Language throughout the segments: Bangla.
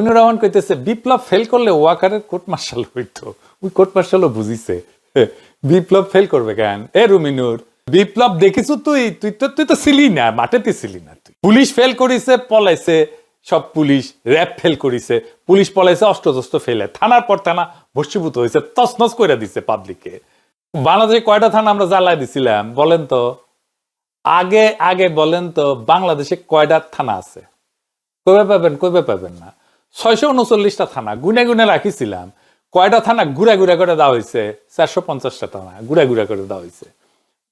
রবীন্দ্র রহমান কইতেছে, বিপ্লব ফেল করলে ওয়াকারের কোর্ট মার্শাল হইতো। ওই কোর্ট মার্শালও বুঝিছে। বিপ্লব ফেল করবে কেন? এ রুমিনুর বিপ্লব দেখিস তুই? তুই তো তুই তো ছিলি না, মাঠেতে ছিলি না তুই। পুলিশ ফেল করিছে, পলাইছে, সব পুলিশ র্যাব ফেল করিছে। পুলিশ পলাইছে অস্ত্রশস্ত্র ফেলে থানার পর থানা ভস্মীভূত হয়েছে, তছনছ করে দিছে পাবলিককে বাংলাদেশে কয়টা থানা আমরা জ্বালাই দিছিলাম? বলেন তো। আগে আগে বলেন তো, বাংলাদেশে কয়টা থানা আছে? কবে পাবেন কবে পাবেন না। ছয়শো উনচল্লিশটা থানা গুনে গুনে রাখিছিলাম। কয়টা থানা ঘুরা ঘুরা করে দেওয়া হয়েছে? চারশো পঞ্চাশটা থানা ঘুরা ঘুরা করে দেওয়া হয়েছে।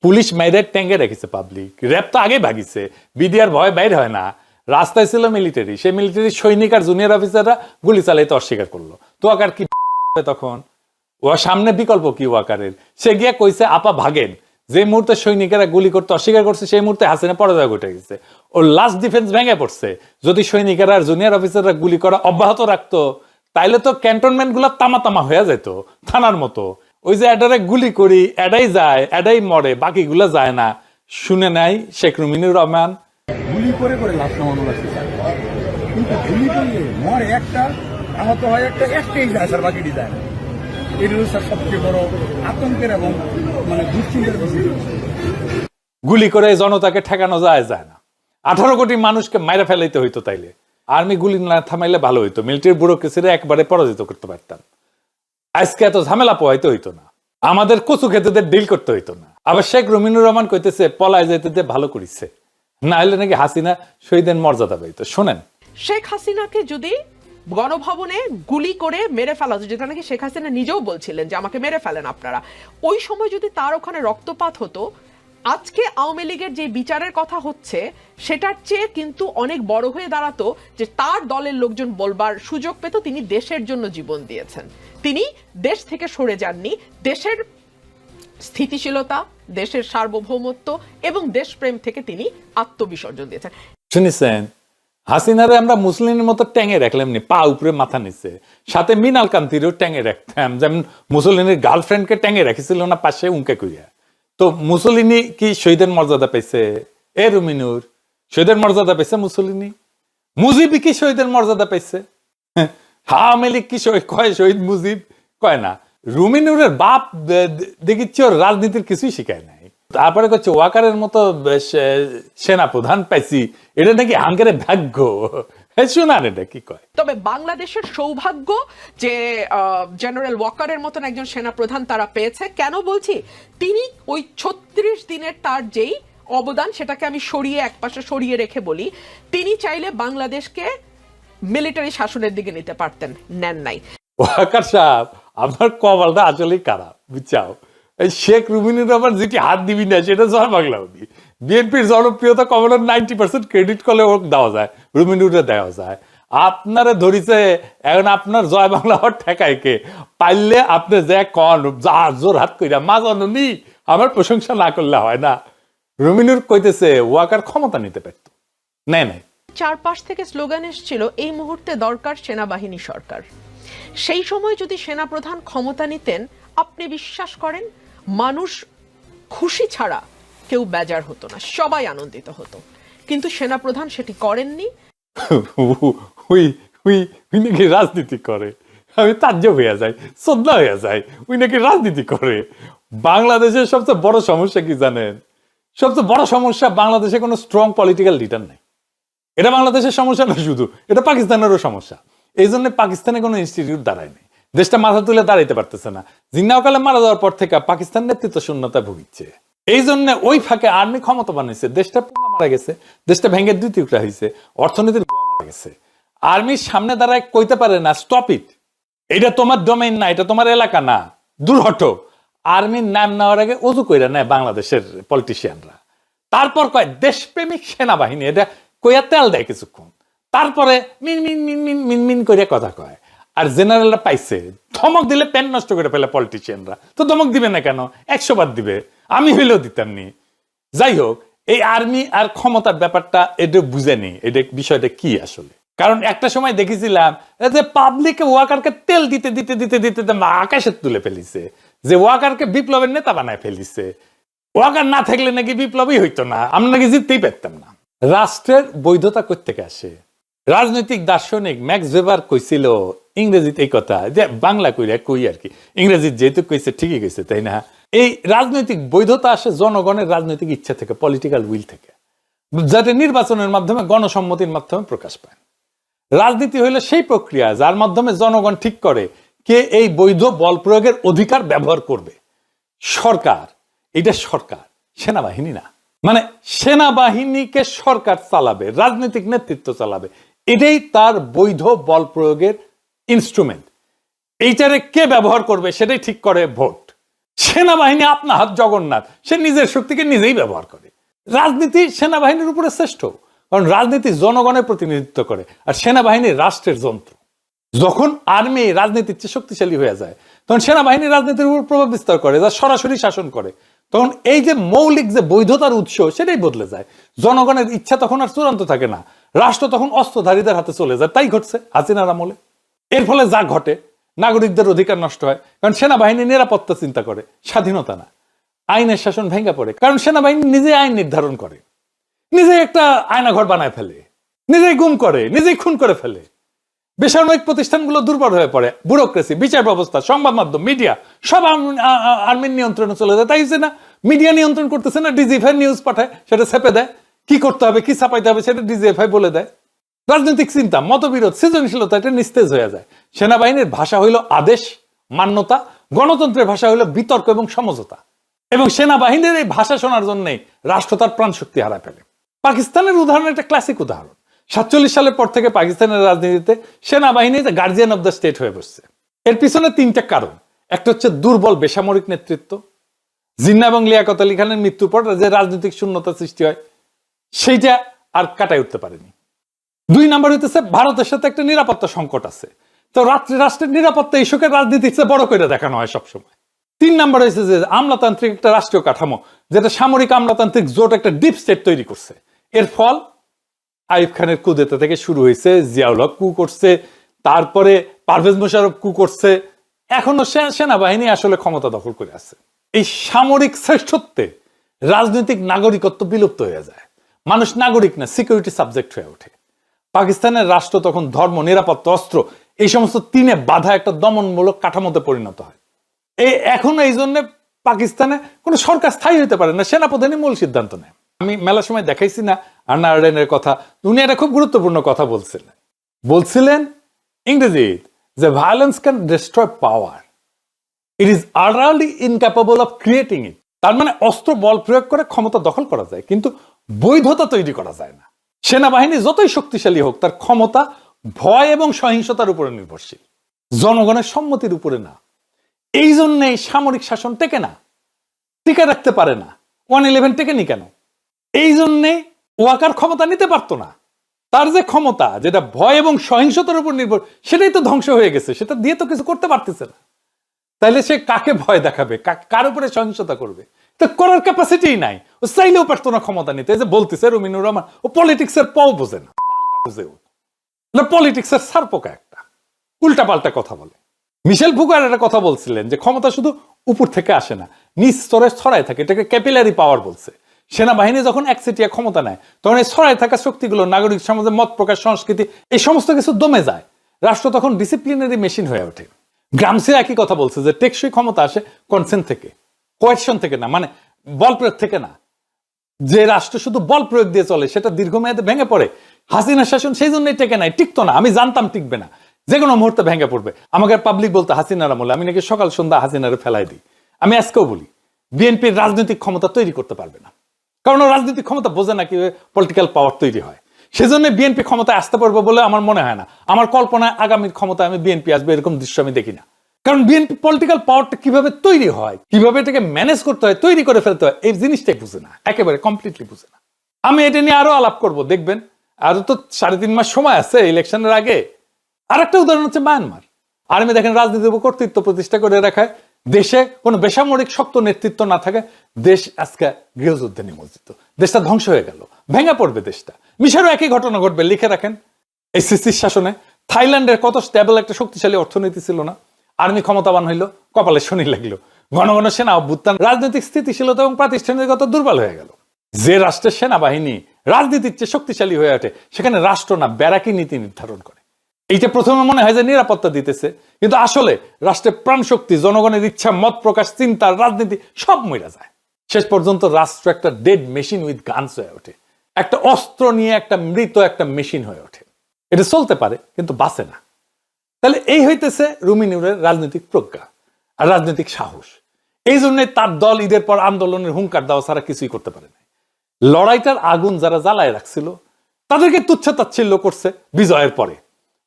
পুলিশ মেয়েদের রেখেছে পাবলিক তো আগে ভাগিছে। বিডিআর ভয় বাইর হয় না। রাস্তায় ছিল মিলিটারি সেই মিলিটারি সৈনিক আর জুনিয়র অফিসাররা গুলি চালাইতে অস্বীকার করল। তো আকার কি তখন? ও সামনে বিকল্প কি ওয়াকারের? সে গিয়ে কইছে, আপা ভাগেন। যে মুহূর্তে সৈনিকেরা গুলি করতে অস্বীকার করছে, সেই মুহূর্তে হাসিনা পরাজয় ঘটে গেছে। ওর লাস্ট ডিফেন্স ভেঙে পড়ছে। যদি সৈনিকেরা আর জুনিয়র অফিসাররা গুলি করা অব্যাহত রাখতো তাইলে তো ক্যান্টনমেন্টগুলা তামা তামা হয়ে যেত থানার মতো। ওই যে এডারে গুলি করি এডাই যায় এডাই মরে বাকিগুলা যায় না। শুনে নাই শেখ রুমিনুর রহমান। গুলি করে করে লাশ নামানো লাগছে কিন্তু গুলি করলে মরে একটা আহত হয় একটা একটাই যায় স্যার বাকিটি যায় না। এটা হলো স্যার সবচেয়ে বড় আতঙ্কের এবং মানে দুশ্চিন্তার বিষয়। গুলি করে জনতাকে ঠেকানো যায় যায় না। আঠারো কোটি মানুষকে মাইরা ফেলাইতে হইতো তাইলে। আর্মি গুলি না থামাইলে ভালো হইতো। মিলিটারি ব্যুরোক্রেসিরা একবারে পরাজিত করতে পারতাম। আজকে এত ঝামেলা পোহাইতে হইতো না। আমাদের কচু খেতেদের ডিল করতে হইতো না। আবার শেখ রমিনুর রহমান কইতেছে, পলায় যেতে ভালো করিছে। না হলে নাকি হাসিনা শহীদের মর্যাদা পাইতো। শোনেন। শেখ হাসিনাকে যদি গণভবনে গুলি করে মেরে ফেলা যেটা নাকি শেখ হাসিনা নিজেও বলছিলেন যে আমাকে মেরে ফেলেন আপনারা, ওই সময় যদি তার ওখানে রক্তপাত হতো আজকে আওয়ামী লীগের যে বিচারের কথা হচ্ছে, সেটার চেয়ে কিন্তু অনেক বড় হয়ে দাঁড়াতো যে তার দলের লোকজন বলবার সুযোগ পেত, তিনি দেশের জন্য জীবন দিয়েছেন। তিনি দেশ থেকে সরে যাননি। দেশের স্থিতিশীলতা, দেশের সার্বভৌমত্ব এবং দেশপ্রেম থেকে তিনি আত্মবিসর্জন দিয়েছেন। শুনিছেন, হাসিনারে আমরা মুসলিমের মতো ট্যাঙে রাখলাম নি, পা উপরে মাথা নিচে। সাথে মিনাল কান্তিরও ট্যাঙে রাখতাম, যেমন মুসলিনের গার্লফ্রেন্ডকে ট্যাঙে রেখেছিল না পাশে উনকে কইয়া তো মুসলিনি কি শহীদের মর্যাদা পাইছে? এ রুমিনুর, শহীদের মর্যাদা পাইছে মুসলিনি? মুজিবি কি শহীদের মর্যাদা পাইছে? আওয়ামী লীগ কি কয় শহীদ মুজিব? কয় না। রুমিনুরের বাপ দেখিচ্ছি ওর রাজনীতির কিছুই শিখায় নাই। তারপরে করছে ওয়াকারের মতো সেনা প্রধান পাইছি। এটা নাকি হাঙ্গের ভাগ্য? এটা কি কয়। তবে বাংলাদেশের সৌভাগ্য যে জেনারেল ওয়াকারের মতন একজন সেনাপ্রধান তারা পেয়েছে। কেন বলছি? তিনি ওই ছত্রিশ দিনের তার যেই অবদান সেটাকে আমি সরিয়ে একপাশে সরিয়ে রেখে বলি তিনি চাইলে বাংলাদেশকে মিলিটারি শাসনের দিকে নিতে পারতেন নেন নাই। ওয়াকার সাহেব আপনার কপালটা আসলেই খারাপ বুঝছাও? শেখ রুমিনুর রহমান যেটি হাত দিবি না, সেটা জয় বাংলা অবধি বিএনপির জনপ্রিয়তা কমানোর নাইনটি পার্সেন্ট ক্রেডিট করলে ওর দেওয়া যায় রুমিনুরে দেওয়া যায়। আপনারে ধরিছে, এখন আপনার জয় বাংলা হওয়ার ঠেকায় কে? পাইলে আপনি যে কন যা জোর হাত কইরা মা জননী আমার প্রশংসা না করলে হয় না। রুমিনুর কইতেছে, ওয়াকার ক্ষমতা নিতে পারত। নাই নাই। চারপাশ থেকে স্লোগান এসেছিল, এই মুহূর্তে দরকার সেনাবাহিনী সরকার। সেই সময় যদি সেনাপ্রধান ক্ষমতা নিতেন, আপনি বিশ্বাস করেন মানুষ খুশি ছাড়া কেউ বেজার হতো না, সবাই আনন্দিত হতো। কিন্তু সেনাপ্রধান সেটি করেননি। উই উই উই নাকি রাজনীতি করে। আমি তাজ্জব হইয়া যাই, শ্রদ্ধা হইয়া যাই, উই নাকি রাজনীতি করে। বাংলাদেশের সবচেয়ে বড় সমস্যা কি জানেন? সবচেয়ে বড় সমস্যা বাংলাদেশে কোনো স্ট্রং পলিটিক্যাল লিডার নেই। এটা বাংলাদেশের সমস্যা না শুধু, এটা পাকিস্তানেরও সমস্যা। এই জন্য পাকিস্তানে কোনো ইনস্টিটিউট দাঁড়ায় নাই দেশটা মাথা তুলে দাঁড়াইতে পারতেছে না। জিন্নাওকালে মারা যাওয়ার পর থেকে পাকিস্তান নেতৃত্ব শূন্যতা ভুগিচ্ছে এই জন্য ওই ফাঁকে আর্মি ক্ষমতা বানিয়েছে। দেশটা মারা গেছে, দেশটা ভেঙে দুই টুকরা হয়েছে, অর্থনীতির গেছে। আর্মির সামনে দাঁড়ায় কইতে পারে না স্টপ ইট এটা তোমার ডোমেইন না, এটা তোমার এলাকা না। দূর হটো। আর্মির নাম নেওয়ার আগে উজু কইরা নেয় বাংলাদেশের পলিটিশিয়ানরা তারপর কয়, দেশপ্রেমিক সেনাবাহিনী, এটা কইয়া তেল দেয় কিছুক্ষণ। তারপরে মিন মিন মিন মিন মিন মিন করে কথা কয়। আর জেনারেলরা পাইছে। ধমক দিলে প্যান নষ্ট করে ফেলে পলিটিশিয়ানরা তো ধমক দিবে না কেন? একশো বার দিবে। আমি হইলেও দিতাম নি। যাই হোক, এই আর্মি আর ক্ষমতার ব্যাপারটা এটা বুঝেনি এটা বিষয়টা কি আসলে? কারণ একটা সময় দেখেছিলাম যে পাবলিকে ওয়াকারকে তেল দিতে দিতে দিতে দিতে আকাশে তুলে ফেলিছে। যে ওয়াকারকে বিপ্লবের নেতা বানায় ফেলিছে। ওয়াকার না থাকলে নাকি বিপ্লবই হইতো না। আমরা নাকি জিততেই পারতাম না। রাষ্ট্রের বৈধতা থেকে আসে? রাজনৈতিক দার্শনিক ম্যাক্স ভেবার কইছিল ইংরেজিতে এই কথা, যে বাংলা কইরা কই আর কি। ইংরেজি যেহেতু কইছে, ঠিকই কইছে, তাই না? এই রাজনৈতিক বৈধতা আসে জনগণের রাজনৈতিক ইচ্ছা থেকে পলিটিক্যাল উইল থেকে। যাতে নির্বাচনের মাধ্যমে গণসম্মতির মাধ্যমে প্রকাশ পায়। রাজনীতি হইল সেই প্রক্রিয়া, যার মাধ্যমে জনগণ ঠিক করে কে এই বৈধ বল প্রয়োগের অধিকার ব্যবহার করবে। সরকার, এটা সরকার, সেনাবাহিনী না। মানে সেনাবাহিনীকে সরকার চালাবে, রাজনৈতিক নেতৃত্ব চালাবে। এটাই তার বৈধ বল প্রয়োগের ইনস্ট্রুমেন্ট এইটারে কে ব্যবহার করবে সেটাই ঠিক করে ভোট। সেনাবাহিনী আপনা হাত জগন্নাথ, সে নিজের শক্তিকে নিজেই ব্যবহার করে। রাজনীতি সেনাবাহিনীর উপরে শ্রেষ্ঠ, কারণ রাজনীতি জনগণের প্রতিনিধিত্ব করে আর সেনাবাহিনী রাষ্ট্রের যন্ত্র। যখন আর্মি রাজনীতির চেয়ে শক্তিশালী হয়ে যায়, তখন সেনাবাহিনী রাজনীতির উপর প্রভাব বিস্তার করে, যা সরাসরি শাসন করে। তখন এই যে মৌলিক যে বৈধতার উৎস, সেটাই বদলে যায়। জনগণের ইচ্ছা তখন আর চূড়ান্ত থাকে না। রাষ্ট্র তখন অস্ত্রধারীদের হাতে চলে যায়। তাই ঘটছে হাসিনার আমলে। এর ফলে যা ঘটে, নাগরিকদের অধিকার নষ্ট হয়, কারণ সেনাবাহিনী নিরাপত্তা চিন্তা করে, স্বাধীনতা না। আইনের শাসন ভেঙে পড়ে, কারণ সেনাবাহিনী নিজে আইন নির্ধারণ করে। নিজে একটা আয়নাঘর বানায় ফেলে, নিজেই গুম করে, নিজেই খুন করে ফেলে। বেসামরিক প্রতিষ্ঠানগুলো দুর্বল হয়ে পড়ে, ব্যুরোক্রেসি, বিচার ব্যবস্থা, সংবাদ মাধ্যম, মিডিয়া, সব আর্মির নিয়ন্ত্রণে চলে যায়। তাই না, মিডিয়া নিয়ন্ত্রণ করতেছে না, ডিজিএফআই নিউজ পাঠায়, সেটা ছেপে দেয়। কি করতে হবে, কি ছাপাইতে হবে, সেটা ডিজিএফআই বলে দেয়। রাজনৈতিক চিন্তা, মতবিরোধ, সৃজনশীলতা, এটা নিস্তেজ হয়ে যায়। সেনাবাহিনীর ভাষা হইল আদেশ, মান্যতা, গণতন্ত্রের ভাষা হইল বিতর্ক এবং সমঝোতা। এবং সেনাবাহিনীর এই ভাষা শোনার জন্যই রাষ্ট্র তার প্রাণ শক্তি হারায় ফেলে। পাকিস্তানের উদাহরণ একটা ক্লাসিক উদাহরণ। সাতচল্লিশ সালের পর থেকে পাকিস্তানের রাজনীতিতে সেনাবাহিনী গার্জিয়ান অব দ্য স্টেট হয়ে বসছে। এর পিছনে তিনটা কারণ। একটা হচ্ছে দুর্বল বেসামরিক নেতৃত্ব। জিন্না এবং লিয়াকত আলী খানের মৃত্যুর পর যে রাজনৈতিক শূন্যতা সৃষ্টি হয়, সেইটা আর কাটাই উঠতে পারেনি। দুই নাম্বার হইতেছে ভারতের সাথে একটা নিরাপত্তা সংকট আছে। তো রাত্রে রাষ্ট্রের নিরাপত্তা ইস্যুকে রাজনীতির চেয়ে বড় করে দেখানো হয় সবসময়। তিন নাম্বার হয়েছে যে আমলাতান্ত্রিক একটা রাষ্ট্রীয় কাঠামো, যেটা সামরিক আমলাতান্ত্রিক জোট একটা ডিপ স্টেট তৈরি করছে। এর ফল আইব খানের কুদেতা থেকে শুরু হয়েছে জিয়াউল হক কু করছে, তারপরে পারভেজ মোশারফ কু করছে। এখনও সেনাবাহিনী আসলে ক্ষমতা দখল করে আছে। এই সামরিক শ্রেষ্ঠত্বে রাজনৈতিক নাগরিকত্ব বিলুপ্ত হয়ে যায়। মানুষ নাগরিক না সিকিউরিটি সাবজেক্ট হয়ে ওঠে। পাকিস্তানের রাষ্ট্র তখন ধর্ম, নিরাপত্তা, অস্ত্র, এই সমস্ত তিনে বাধা একটা দমনমূলক কাঠামোতে পরিণত হয়। এই এখন এই জন্য পাকিস্তানে কোনো সরকার স্থায়ী হতে পারে না, সেনাপ্রধানই মূল সিদ্ধান্ত নেয়। আমি মেলার সময় দেখাইছি না, আন্না আর্ডেনের কথা। উনি একটা খুব গুরুত্বপূর্ণ কথা বলছিলেন। বলছিলেন, ইংরেজি যে violence can destroy power it is utterly incapable of creating it তার মানে অস্ত্র বল প্রয়োগ করে ক্ষমতা দখল করা যায়, কিন্তু বৈধতা তৈরি করা যায় না। সেনাবাহিনী যতই শক্তিশালী হোক, তার ক্ষমতা, ভয় এবং সহিংসতার উপরে নির্ভরশীল। জনগণের সম্মতির উপরে না। এই জন্যেই সামরিক শাসন টেকে না, টিকে রাখতে পারে না। ওয়ান ইলেভেন টেকেনি কেন? এই জন্যে ওয়াকার ক্ষমতা নিতে পারতো না। তার যে ক্ষমতা, যেটা ভয় এবং সহিংসতার উপর নির্ভর, সেটাই তো ধ্বংস হয়ে গেছে। সেটা দিয়ে তো কিছু করতে পারতেছে না। তাইলে সে কাকে ভয় দেখাবে? কার উপরে সহিংসতা করবে? তো করার ক্যাপাসিটি নাই। ও চাইলেও পারতো না ক্ষমতা নিতে। এই যে বলতেছে রুমিনুর রহমান, ও পলিটিক্সের পাও বোঝে না। বুঝে ও। পলিটিক্সের সারপোকা একটা। উল্টা পাল্টা কথা বলে। মিশেল ফুকার একটা কথা বলছিলেন যে ক্ষমতা শুধু উপর থেকে আসে না, নিচ স্তরে ছড়ায় থাকে। এটাকে ক্যাপিলারি পাওয়ার বলছে। সেনাবাহিনী যখন একচেটিয়া ক্ষমতা নেয়, তখন এই ছড়ায় থাকা শক্তিগুলো, নাগরিক সমাজে মত প্রকাশ, সংস্কৃতি, এই সমস্ত কিছু দমে যায়। রাষ্ট্র তখন ডিসিপ্লিনারি মেশিন হয়ে ওঠে। গ্রামসে একই কথা বলছে যে টেকসই ক্ষমতা আসে কনসেন্ট থেকে। কোয়েশন থেকে না মানে বল প্রয়োগ থেকে না। যে রাষ্ট্র শুধু বল প্রয়োগ দিয়ে চলে, সেটা দীর্ঘমেয়াদে ভেঙে পড়ে। হাসিনা শাসন সেই জন্যই টেকে নাই টিকতো না, আমি জানতাম টিকবে না। যে কোনো মুহূর্তে ভেঙে পড়বে। আমাকে পাবলিক বলতে হাসিনার আমলে আমি নাকি সকাল সন্ধ্যা হাসিনারে ফেলাই দিই। আমি আজকেও বলি, বিএনপির রাজনৈতিক ক্ষমতা তৈরি করতে পারবে না। কারণ রাজনৈতিক ক্ষমতা বোঝে না কীভাবে পলিটিক্যাল পাওয়ার তৈরি হয়। সেজন্য বিএনপি ক্ষমতায় আসতে পারবে বলে আমার মনে হয় না। আমার কল্পনায় আগামীর ক্ষমতায় আমি বিএনপি আসবে, এরকম দৃশ্য আমি দেখি না। কারণ বিএনপি পলিটিক্যাল পাওয়ারটা কীভাবে তৈরি হয়, কীভাবে এটাকে ম্যানেজ করতে হয়, তৈরি করে ফেলতে হয়, এই জিনিসটাই বুঝে না, একেবারে কমপ্লিটলি বুঝে না। আমি এটা নিয়ে আরও আলাপ করব, দেখবেন। আরও তো সাড়ে তিন মাস সময় আছে ইলেকশনের আগে। আর একটা উদাহরণ হচ্ছে মায়ানমার। আর্মি দেখেন রাজনীতির কর্তৃত্ব প্রতিষ্ঠা করে রাখায় দেশে কোনো বেসামরিক শক্ত নেতৃত্ব না থাকে। দেশ আজকে গৃহযুদ্ধে নিমজ্জিত। দেশটা ধ্বংস হয়ে গেল। ভেঙে পড়বে দেশটা। মিশরও একই ঘটনা ঘটবে, লিখে রাখেন। এই সিসির শাসনে থাইল্যান্ডের কত স্ট্যাবল একটা শক্তিশালী অর্থনীতি ছিল না। আর্মি ক্ষমতাবান হইল, কপালে শনি লাগল। ঘন ঘন সেনা অভ্যুত্থান, রাজনৈতিক স্থিতিশীলতা এবং প্রাতিষ্ঠানিকতা দুর্বল হয়ে গেল। যে রাষ্ট্রের সেনাবাহিনী রাজনীতির চেয়ে শক্তিশালী হয়ে ওঠে, সেখানে রাষ্ট্র না ব্যারাকি নীতি নির্ধারণ করে। এইটা প্রথমে মনে হয় যে নিরাপত্তা দিতেছে, কিন্তু আসলে রাষ্ট্রের প্রাণ শক্তি জনগণের ইচ্ছা, মত প্রকাশ, চিন্তা, রাজনীতি সব মইরা যায়। শেষ পর্যন্ত রাষ্ট্র একটা ডেড মেশিন উইথ গানস হয়ে ওঠে। একটা অস্ত্র নিয়ে একটা মৃত একটা মেশিন হয়ে ওঠে। এটা চলতে পারে, কিন্তু বাঁচে না। তাহলে এই হইতেছে রুমিনুরের রাজনৈতিক প্রজ্ঞা আর রাজনৈতিক সাহস। এই জন্য তার দল ঈদের পর আন্দোলনের হুঙ্কার দেওয়া ছাড়া কিছুই করতে পারে না লড়াইটার আগুন যারা জ্বালায় রাখছিল, তাদেরকে তুচ্ছ তাচ্ছিল্য করছে বিজয়ের পরে।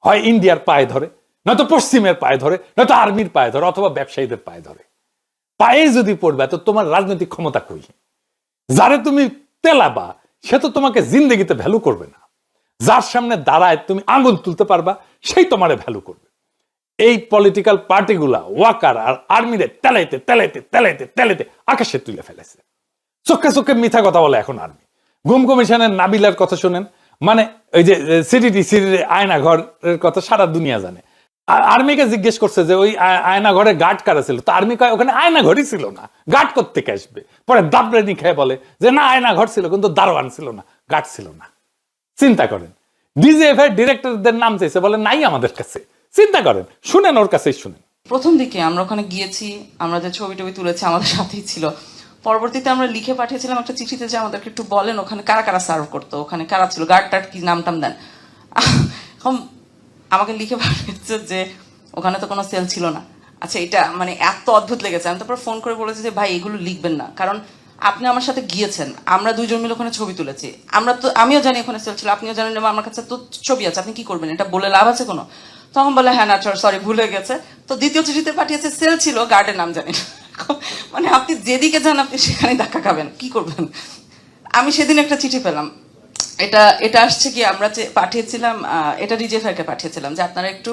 হয় ইন্ডিয়ার পায়ে ধরে, নয়তো পশ্চিমের পায়ে ধরে, নয়তো আর্মির পায়ে ধরে অথবা ব্যবসায়ীদের পায়ে ধরে। পায়ে যদি পড়বে, তো তোমার রাজনৈতিক ক্ষমতা কই? যারে তুমি তেলাবা, সে তো তোমাকে জিন্দগিতে ভ্যালু করবে না। যার সামনে দাঁড়ায় তুমি আঙুল তুলতে পারবা, সেই তোমারে ভ্যালু করবে। এই পলিটিক্যাল পার্টিগুলা ওয়াকার আর আর্মিরে তেলাইতে তেলাইতে তেলাইতে তেলাইতে আকাশে তুলে ফেলেছে। চোখে চোখে মিথ্যা কথা বলে এখন আর্মি। গুম কমিশনের নাবিলার কথা শোনেন মানে ওই যে সিটিটি সিটির আয়না ঘরের কথা সারা দুনিয়া জানে। আর আর্মিকে জিজ্ঞেস করছে যে ওই আয়না ঘরে গার্ড কারা ছিল? তো আর্মি কয়, ওখানে আয়না ঘরই ছিল না গার্ড করতে আসবে? পরে দাবরেনি খেয়ে বলে যে, না আয়না ঘর ছিল, কিন্তু দারোয়ান ছিল না গার্ড ছিল না। চিন্তা করেন। ডিজিএফ এর ডিরেক্টরদের নাম চাইছে বলে নাই আমাদের কাছে। চিন্তা করেন, শুনেন ওর কাছেই শুনেন। প্রথম দিকে আমরা ওখানে গিয়েছি, আমরা যে ছবি টবি তুলেছি আমাদের সাথেই ছিল। পরবর্তীতে আমরা লিখে পাঠিয়েছিলাম একটা চিঠিতে যে আমাদেরকে একটু বলেন ওখানে কারা কারা সার্ভ করতো, ওখানে কারা ছিল গার্ড টার্ড কি নাম টাম দেন। এখন আমাকে লিখে পাঠিয়েছে যে ওখানে তো কোনো সেল ছিল না। আচ্ছা এটা মানে এত অদ্ভুত লেগেছে। আমি তারপর ফোন করে বলেছি যে, ভাই, এগুলো লিখবেন না। কারণ আপনি আমার সাথে গিয়েছেন, আমরা দুইজন মিলে ওখানে ছবি তুলেছি। আমরা তো আমিও জানি ওখানে সেল ছিল, আপনিও জানেন আমার কাছে তো ছবি আছে, আপনি কি করবেন? এটা বলে লাভ আছে কোনো? তখন বলে হ্যাঁ না সরি ভুলে গেছে। তো দ্বিতীয় চিঠিতে পাঠিয়েছে সেল ছিল গার্ডের নাম জানি মানে আপনি যেদিকে যান, আপনি সেখানে ধাক্কা খাবেন, কি করবেন? আমি সেদিন একটা চিঠি পেলাম এটা এটা আসছে কি, আমরা যে পাঠিয়েছিলাম এটা রিজেফারকে পাঠিয়েছিলাম যে আপনারা একটু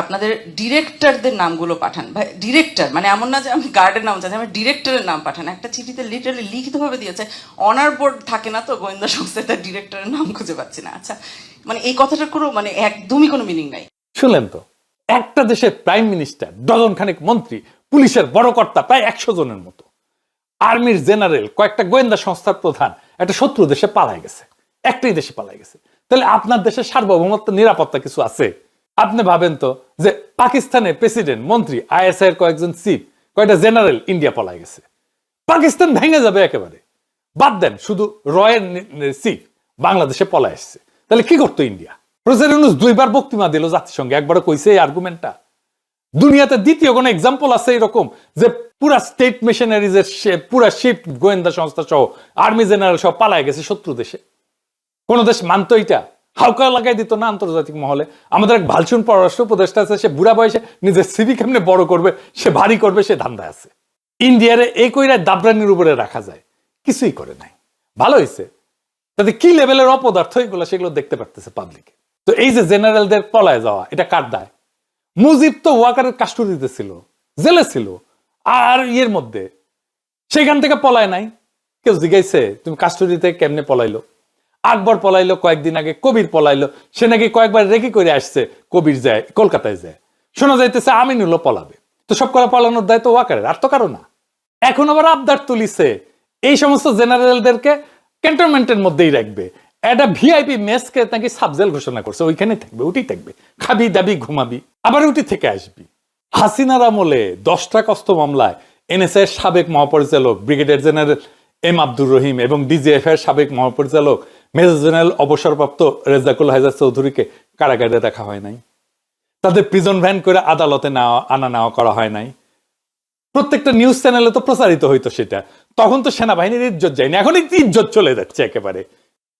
আপনাদের ডিরেক্টরদের নামগুলো পাঠান। ভাই, ডিরেক্টর মানে এমন না যে আমি গার্ডের নাম চাচ্ছি, আমার ডিরেক্টরের নাম পাঠান। একটা চিঠিতে লিটারালি লিখিতভাবে দিয়েছে অনার বোর্ড থাকে না তো, গোয়েন্দা সংস্থায় তার ডিরেক্টরের নাম খুঁজে পাচ্ছি না। আচ্ছা মানে এই কথাটার কোনো মানে একদমই কোনো মিনিং নাই। শুনলেন তো? একটা দেশের প্রাইম মিনিস্টার ডজন খানেক মন্ত্রী, পুলিশের বড় কর্তা, প্রায় একশো জনের মতো। আর্মির জেনারেল কয়েকটা গোয়েন্দা সংস্থার প্রধান, একটা শত্রু দেশে পালাই গেছে। একটাই দেশে পালাই গেছে। তাহলে আপনার দেশের সার্বভৌমত্ব, নিরাপত্তা কিছু আছে? আপনি ভাবেন তো যে পাকিস্তানের প্রেসিডেন্ট, মন্ত্রী আইএসআই এর কয়েকজন চিফ কয়েকটা জেনারেল ইন্ডিয়া পালাই গেছে। পাকিস্তান ভেঙে যাবে একেবারে। বাদ দেন, শুধু রয়ের চিফ বাংলাদেশে পলা এসছে তাহলে কি করতো ইন্ডিয়া? ইউনুস দুইবার দিল জাতিসংঘে একবার কইছে এই আর্গুমেন্টটা দুনিয়াতে দ্বিতীয় কোন এক্সাম্পল আছে এরকম যে পুরা স্টেট মেশিনারিজের পুরা শিফট গোয়েন্দা সংস্থা সহ আর্মি জেনারেল সহ পালায় গেছে শত্রু দেশে? কোন দেশ মানতো এটা হাউকা লাগাই দিত না আন্তর্জাতিক মহলে? আমাদের এক ভালসুন পররাষ্ট্র উপদেষ্টা আছে, সে বুড়া বয়সে নিজের সিভি কেমনে বড় করবে, সে ভারী করবে, সে ধান্দা আছে। ইন্ডিয়ারে এই কইরা দাবরানির উপরে রাখা যায়। কিছুই করে নাই। ভালো হয়েছে তাতে কি লেভেলের অপদার্থ এগুলো সেগুলো দেখতে পারতেছে পাবলিকে তো এই যে জেনারেলদের পলায় যাওয়া, এটা কার দায়? মুজিব তো ওয়াকারের কাস্টডিতে ছিল, জেলে ছিল, আর ইয়ের মধ্যে। সেখান থেকে পলায় নাই। কেউ জিজ্ঞাইছে তুমি কাস্টডিতে কেমনে পলাইলো? আকবর পলাইলো, কয়েকদিন আগে কবির পলাইলো। সে নাকি কয়েকবার রেখে করে আসছে, কবির যায়, কলকাতায় যায়। শোনা যাইতেছে আমিনুল্লাহ পলাবে। তো সব করা পালানোর দায়িত্ব ওয়াকারের, আর তো কারও না। এখন আবার আবদার তুলিছে। এই সমস্ত জেনারেলদেরকে ক্যান্টনমেন্টের মধ্যেই রাখবে। একটা ভিআইপি মেসকে নাকি সাবজেল ঘোষণা করছে, ওইখানে থাকবে ওটি থাকবে। খাবি, দাবি, ঘুমাবি, আবার উঠি থেকে আসবি। হাসিনার আমলে দশটা কষ্ট মামলায় এনএসআই এর সাবেক মহাপরিচালক, brigadier general M Abdur Rahim এবং ডিজিএফ এর সাবেক মহাপরিচালক মেজর জেনারেল অবসরপ্রাপ্ত রেজাকুল হায়দার চৌধুরীকে কারাগারে রাখা হয় নাই। তাদের প্রিজন ভ্যান করে আদালতে না আনা নেওয়া করা হয় নাই। প্রত্যেকটা নিউজ চ্যানেলে তো প্রচারিত হইতো সেটা। তখন তো সেনাবাহিনীর ইজ্জত যায়নি। এখন ইজ্জত চলে যাচ্ছে একেবারে।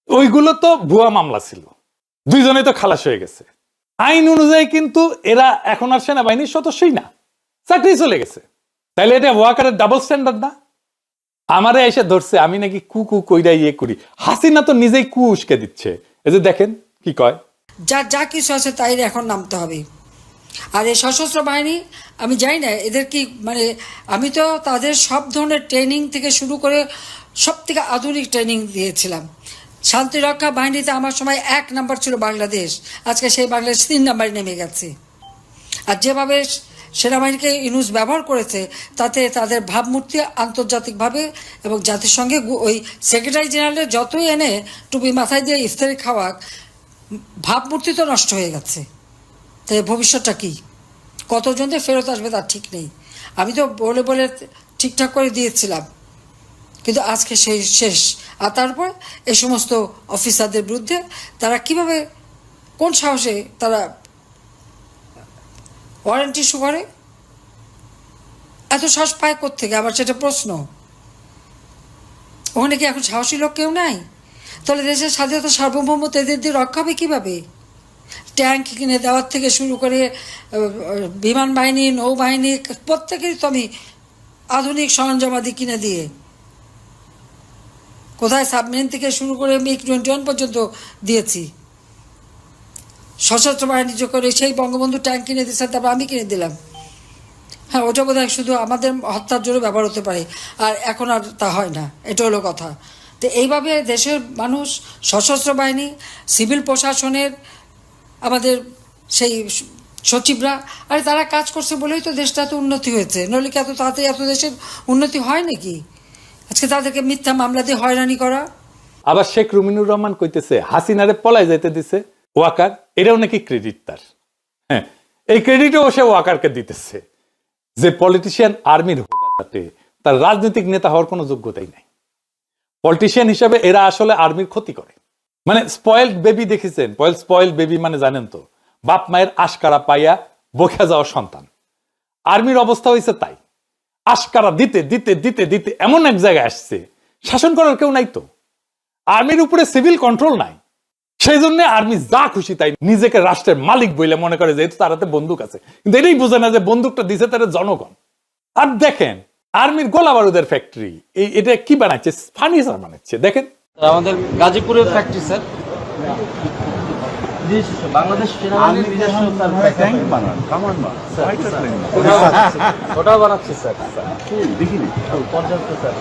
ওইগুলো তো ভুয়া মামলা ছিল। দুইজনে তো খালাস হয়ে গেছে। আইন অনুযায়ী কিন্তু এরা এখন আর সেনাবাহিনীর সদস্যই না। চাকরি চলে গেছে। তাইলে এটা ওয়াকারের ডাবল স্ট্যান্ডার্ড না? আমারে এসে ধরছে, আমি নাকি কু কু কইরা ইয়ে করি। হাসিনা তো নিজেই কু উস্কে দিচ্ছে। এই যে দেখেন কি কয়। যা যা কিছু আছে তাই এখন নামতে হবে। আর এই সশস্ত্র বাহিনী, আমি জানি না, এদের কি মানে আমি তো তাদের সব ধরনের ট্রেনিং থেকে শুরু করে সব থেকে আধুনিক ট্রেনিং দিয়েছিলাম। শান্তিরক্ষা বাহিনীতে আমার সময় এক নাম্বার ছিল বাংলাদেশ। আজকে সেই বাংলাদেশ তিন নাম্বারে নেমে গেছে। আর যেভাবে সেনাবাহিনীকে ইউনুস ব্যবহার করেছে, তাতে তাদের ভাবমূর্তি আন্তর্জাতিকভাবে এবং জাতিসংঘে ওই সেক্রেটারি জেনারেলের যতই এনে টুপি মাথায় দিয়ে ইফতারি খাওয়া ভাবমূর্তি তো নষ্ট হয়ে গেছে। তাই ভবিষ্যৎটা কী? কতজন যে ফেরত আসবে তার ঠিক নেই। আমি তো বলে বলে ঠিকঠাক করে দিয়েছিলাম, কিন্তু আজকে সেই শেষ। আর তারপর এই সমস্ত অফিসারদের বিরুদ্ধে তারা কীভাবে, কোন সাহসে তারা ওয়ারেন্ট ইস্যু করে এত সাহস পায় থেকে আবার সেটা প্রশ্ন। ওখানে কি এখন সাহসী লোক কেউ নাই? তাহলে দেশের স্বাধীনতা সার্বভৌমত্ব এদের দিয়ে রক্ষা হবে কীভাবে? ট্যাঙ্ক কিনে দেওয়ার থেকে শুরু করে বিমান বাহিনী, নৌবাহিনী, প্রত্যেকেরই তো আমি আধুনিক সরঞ্জামাদি কিনে দিয়ে। কোথায় সাবমেরিন থেকে শুরু করে মিগ টোয়েন্টি ওয়ান পর্যন্ত দিয়েছি। সশস্ত্র বাহিনী যে করে, সেই বঙ্গবন্ধু ট্যাঙ্ক কিনে দিয়েছে, তারপর আমি কিনে দিলাম। হ্যাঁ ওটা বোধ শুধু আমাদের হত্যার জন্য ব্যবহার হতে পারে, আর এখন আর তা হয় না। এটা হলো কথা। তো এইভাবে দেশের মানুষ, সশস্ত্র বাহিনী, সিভিল প্রশাসনের আমাদের সেই সচিবরা, আরে তারা কাজ করছে বলেই তো দেশটা এত উন্নতি হয়েছে। নইলে কি এত তাড়াতাড়ি এত দেশের উন্নতি হয় নাকি? আজকে তাদেরকে মিথ্যা মামলা দিয়ে হয়রানি করা। আবার শেখ রুমিনুর রহমান কইতেছে, হাসিনারে পলাই যাইতে দিছে। ওয়াকার এটাও নাকি ক্রেডিট তার। হ্যাঁ এই ক্রেডিটও সে ওয়াকারকে দিতেছে। যে পলিটিশিয়ান আর্মির হোকাতে তার রাজনৈতিক নেতা হওয়ার কোনো যোগ্যতাই নাই। পলিটিশিয়ান হিসাবে এরা আসলে আর্মির ক্ষতি করে। মানে স্পয়েলড বেবি দেখেছেন? স্পয়েলড বেবি মানে জানেন তো, বাপ মায়ের আশকারা পাইয়া বখে যাওয়া সন্তান। আর্মির অবস্থা হয়েছে তাই। আশকারা দিতে দিতে দিতে দিতে এমন এক জায়গায় আসছে। শাসন করার কেউ নাই তো। আর্মির উপরে সিভিল কন্ট্রোল নাই। সেই জন্য আর্মি যা খুশি তাই নিজেকে রাষ্ট্রের মালিক বলে মনে করে যেহেতু তার হাতে বন্দুক আছে। কিন্তু এটাই বোঝে না যে বন্দুকটা দিছে তারা জনগণ। আর দেখেন আর্মির গোলা বারুদের ফ্যাক্টরি এই এটা কি বানাচ্ছে? ফার্নিচার বানাচ্ছে। দেখেন। আমাদের গাজীপুরের ফ্যাক্টরি স্যার বাংলাদেশ ওটাও বানাচ্ছি স্যার দেখিনি। পর্যাপ্ত স্যার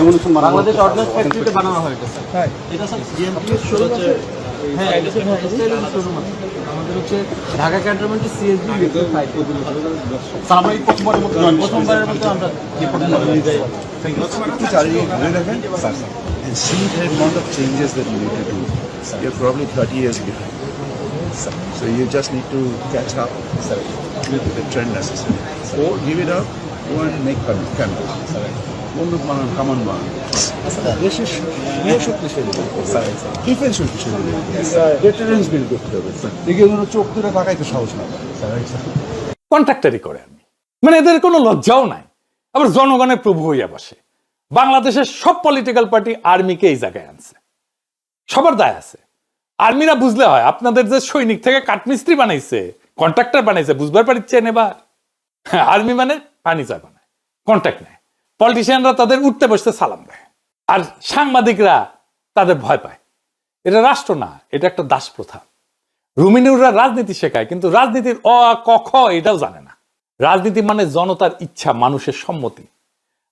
এমন বাংলাদেশ অর্ডিন্যান্স ফ্যাক্টরিতে বানানো হয় এটা স্যার এটা স্যার জিএমপি হচ্ছে হ্যাঁ এটা শোরুম আছে আমাদের হচ্ছে ঢাকা ক্যান্টনমেন্টে সিএসবি লিখে আমরা এই প্রথমবারের মতো প্রথমবারের মতো আমরা and see the amount of changes that you need to do. You're probably 30 years behind. So you just need to catch up with the trend necessary. Or give it up, go and make camera. বন্দুক কামান বানান। দেশের শক্তিশালী ডিফেন্স শক্তিশালী ডেটারেন্স বিল্ড করতে হবে দেখে ওগুলো চোখ তুলে তাকাইতে সাহস না কন্ট্রাক্টারি করে আর্মি মানে এদের কোনো লজ্জাও নাই। আবার জনগণের প্রভু হইয়া বসে। বাংলাদেশের সব পলিটিক্যাল পার্টি আর্মিকে এই জায়গায় আনছে। সবার দায় আছে। আর্মিরা বুঝলে হয় আপনাদের যে সৈনিক থেকে কাঠমিস্ত্রি বানাইছে কন্ট্রাক্টর বানাইছে বুঝবার পারছেন এবার। হ্যাঁ, আর্মি মানে ফার্নিচার বানায়। কন্ট্রাক্ট নেয়। পলিটিশিয়ানরা তাদের উঠতে বসতে সালাম দেয়। আর সাংবাদিকরা তাদের ভয় পায়। এটা রাষ্ট্র না এটা একটা দাস প্রথা। রুমিনুররা রাজনীতি শেখায় কিন্তু রাজনীতির অ আ, ক খ এটাও জানে না। রাজনীতি মানে জনতার ইচ্ছা মানুষের সম্মতি।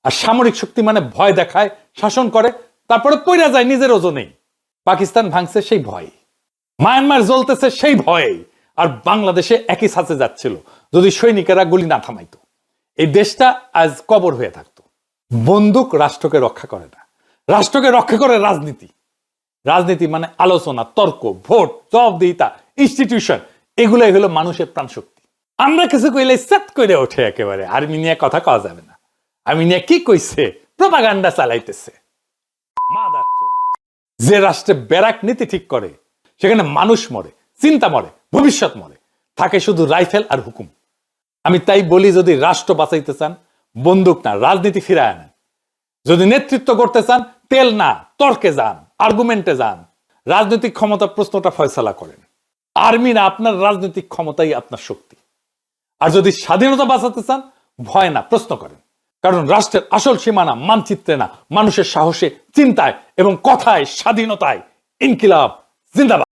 আর সামরিক শক্তি মানে ভয় দেখায় শাসন করে তারপরে পইরা যায় নিজের ওজনেই। পাকিস্তান ভাঙছে সেই ভয় মায়ানমার জ্বলতেছে সেই ভয়ে আর বাংলাদেশে একই সাথে যাচ্ছিল যদি সৈনিকেরা গুলি না থামাইতো। এই দেশটা আজ কবর হয়ে থাকতো। বন্দুক রাষ্ট্রকে রক্ষা করে না। রাষ্ট্রকে রক্ষা করে রাজনীতি। রাজনীতি মানে আলোচনা, তর্ক, ভোট, জবাবদিহিতা ইনস্টিটিউশন এগুলোই হলো মানুষের প্রাণশক্তি। আমরা কিছু কইলে সেট করে ওঠে একেবারে আর্মি নিয়ে কথা কওয়া যাবে না। আর্মি নিয়ে কি কইছে? প্রপাগান্ডা চালাইতেছে। যে রাষ্ট্রে ব্যারাক নীতি ঠিক করে, সেখানে মানুষ মরে, চিন্তা মরে, ভবিষ্যৎ মরে, থাকে শুধু রাইফেল আর হুকুম। আমি তাই বলি, যদি রাষ্ট্র বাঁচাইতে চান বন্দুক না, রাজনীতি ফিরায় আনেন। যদি নেতৃত্ব করতে চান, তেল না, তর্কে যান আর্গুমেন্টে যান, রাজনৈতিক ক্ষমতা প্রশ্নটা ফয়সলা করেন। আর্মি না, আপনার রাজনৈতিক ক্ষমতাই আপনার শক্তি। আর যদি স্বাধীনতা বাঁচাতে চান, ভয় না, প্রশ্ন করেন। কারণ রাষ্ট্রের আসল সীমানা মানচিত্রে না, মানুষের সাহসে, চিন্তায় এবং কথায়, স্বাধীনতায়, ইনকিলাব, জিন্দাবাদ।